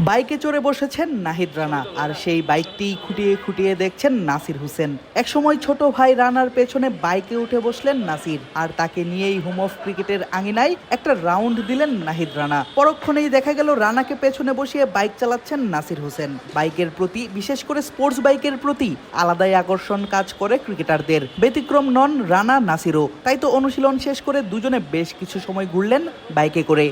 বাইকে চড়ে বসেছেন নাহিদ রানা, আর সেই বাইকটি খুঁটিয়ে খুঁটিয়ে দেখছেন নাসির হোসেন। একসময় ছোট ভাই রানার পেছনে বাইকে উঠে বসলেন নাসির, আর তাকে নিয়েই হোম অফ ক্রিকেটের আঙিনায় একটা রাউন্ড দিলেন নাহিদ রানা। পরক্ষণেই দেখা গেল রানাকে পেছনে বসিয়ে বাইক চালাচ্ছেন নাসির হোসেন। বাইকের প্রতি, বিশেষ করে স্পোর্টস বাইকের প্রতি, আলাদাই আকর্ষণ কাজ করে ক্রিকেটারদের। ব্যতিক্রম নন রানা নাসিরও। তাই তো অনুশীলন শেষ করে দুজনে বেশ কিছু সময় ঘুরলেন বাইকে করে।